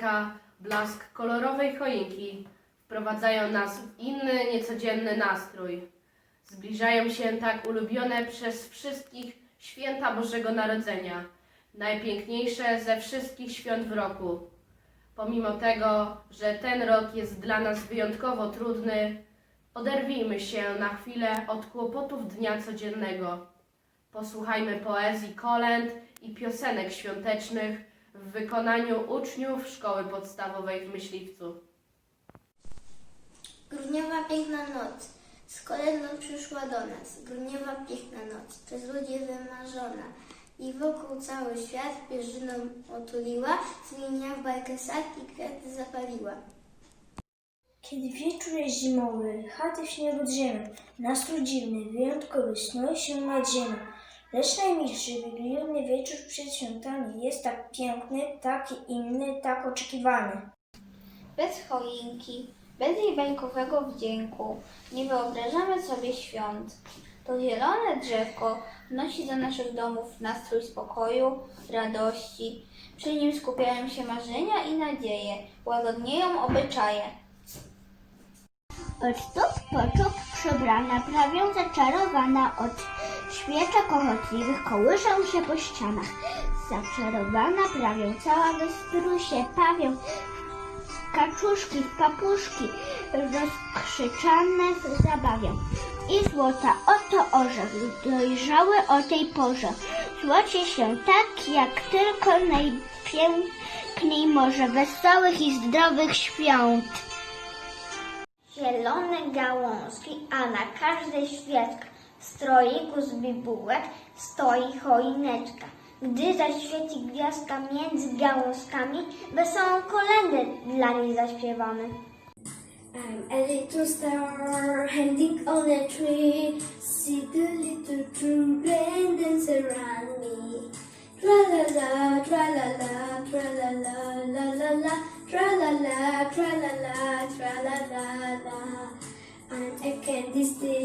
piosenka, blask kolorowej choinki wprowadzają nas w inny, niecodzienny nastrój. Zbliżają się tak ulubione przez wszystkich święta Bożego Narodzenia, najpiękniejsze ze wszystkich świąt w roku. Pomimo tego, że ten rok jest dla nas wyjątkowo trudny, oderwijmy się na chwilę od kłopotów dnia codziennego. Posłuchajmy poezji kolęd i piosenek świątecznych w wykonaniu uczniów szkoły podstawowej w Myśliwcu. Grudniowa piękna noc, z kolendą przyszła do nas. Grudniowa piękna noc, przez ludzi wymarzona. I wokół cały świat pierzyną otuliła, zmienia w bajkę sad i kwiaty zapaliła. Kiedy wieczór jest zimowy, chaty w śniegu drzewią, nastrój dziwny, wyjątkowy, snuje się nad ziemią. Lecz najmilszy, wigilijny wieczór przed świętami jest tak piękny, taki inny, tak oczekiwany. Bez choinki, bez jej bajkowego wdzięku nie wyobrażamy sobie świąt. To zielone drzewko wnosi do naszych domów nastrój spokoju, radości. Przy nim skupiają się marzenia i nadzieje, łagodnieją obyczaje. Od stóp poczop przebrana, prawią zaczarowana od świeczek ochotliwych kołyszą się po ścianach. Zaczarowana prawią cała we strusie pawią, kaczuszki, papuszki rozkrzyczane zabawią. I złota oto orzech, dojrzały o tej porze, złoci się tak, jak tylko najpiękniej może, wesołych i zdrowych świąt. Zielone gałązki, a na każdej świeczce w stroiku z bibułek stoi choineczka. Gdy zaświeci gwiazdka między gałązkami, wesołą kolendę dla niej zaśpiewamy. I'm a little star hanging on a tree. See the little children dance around me. Tra la la, tra la la, tra la la, la la la, tra la la, tra la la, tra la la la. I'm a candy stick.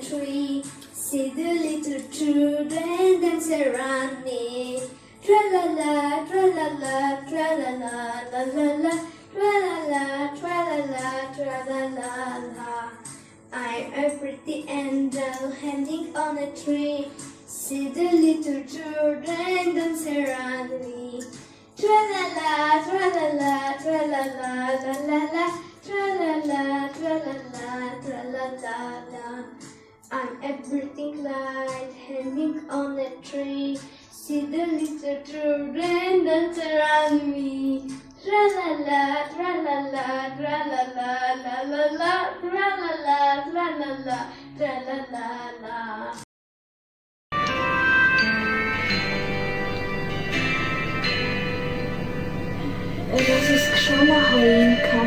Tree. See the little children dance around me. Tra la la, tra la la, tra la la, la la la, tra la la, tra la la, tra la la la. I'm a pretty angel hanging on a tree. See the little children dance around me. Tra la, la everything light hanging on a tree. See the little children dance around me. Tra la la, tra la la, tra la la, la la la, tra la la, tra la la, tra la la la. Roziskrzona choinka,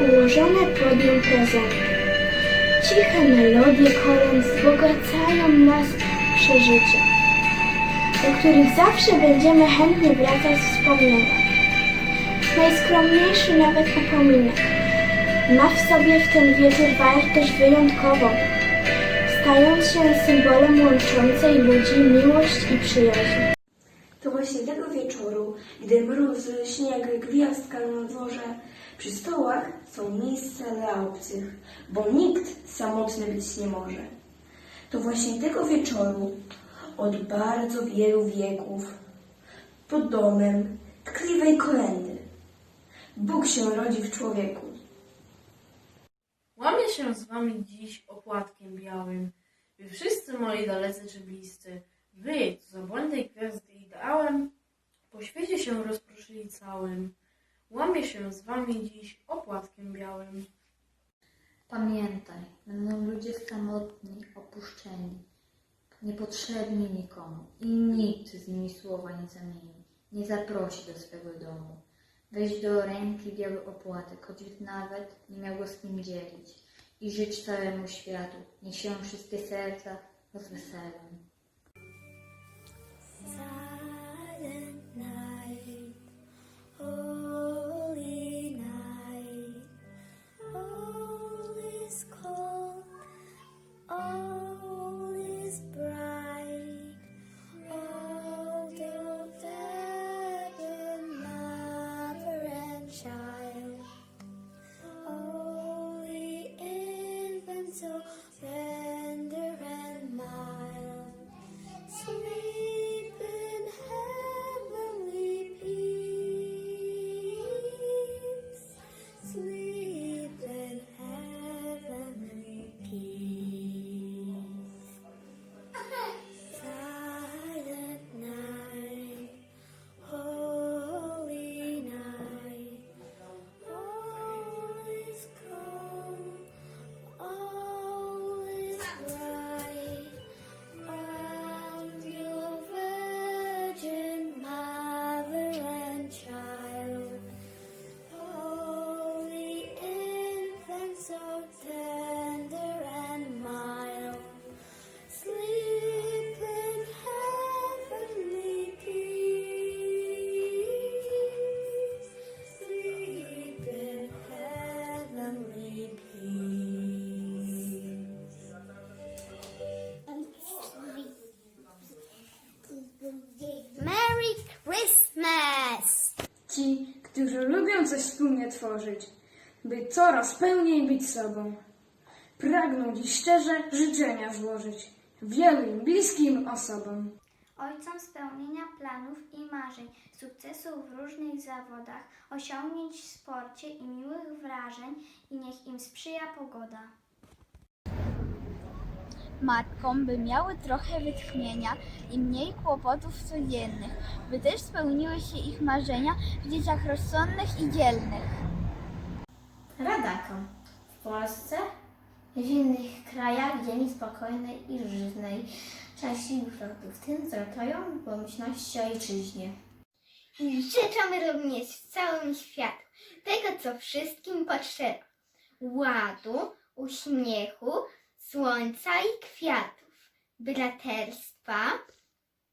ułożone pod nią prezenty. Ciche melodie kolęd wzbogacają nas przeżycia, do których zawsze będziemy chętnie wracać wspomnieniach. Najskromniejszy nawet upominek ma w sobie w ten wieczór wartość wyjątkową, stając się symbolem łączącej ludzi miłość i przyjaźń. To właśnie tego wieczoru, gdy mróz, śnieg, gwiazdka na dworze, przy stołach są miejsca dla obcych, bo nikt samotny być nie może. To właśnie tego wieczoru, od bardzo wielu wieków, pod domem tkliwej kolendy, Bóg się rodzi w człowieku. Łamię się z wami dziś opłatkiem białym. Wy wszyscy moi dalecy czy bliscy, wy, co z obłędnej gwiazdy ideałem, po świecie się rozproszyli całym. Łamię się z wami dziś opłatkiem białym. Pamiętaj, będą ludzie samotni, opuszczeni, niepotrzebni nikomu i nikt z nimi słowa nie zamieni, nie zaprosi do swego domu. Weź do ręki biały opłatek, choć nawet nie miał go z kim dzielić i życz całemu światu, niech się wszystkie serca rozweselą. Którzy lubią coś wspólnie tworzyć, by coraz pełniej być sobą, pragną dziś szczerze życzenia złożyć wielu bliskim osobom. Ojcom spełnienia planów i marzeń, sukcesów w różnych zawodach, osiągnięć w sporcie i miłych wrażeń i niech im sprzyja pogoda. Matkom, by miały trochę wytchnienia i mniej kłopotów codziennych, by też spełniły się ich marzenia w dzieciach rozsądnych i dzielnych. Radakom. W Polsce, w innych krajach ziemi spokojnej i żyznej, części wrogów, tym zrotują pomyślności ojczyźnie. I życzę również w całym światu tego, co wszystkim potrzeba. Ładu, uśmiechu, słońca i kwiatów, braterstwa,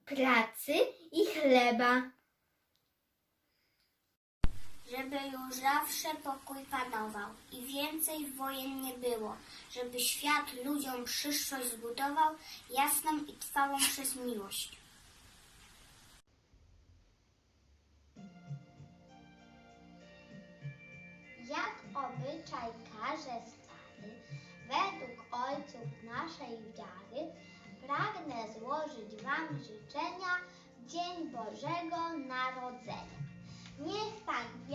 pracy i chleba. żeby już zawsze pokój panował i więcej wojen nie było, żeby świat ludziom przyszłość zbudował jasną i trwałą przez miłość. Jak obyczaj każe według ojców naszej wiary, pragnę złożyć Wam życzenia Dzień Bożego Narodzenia. Niech gwiazda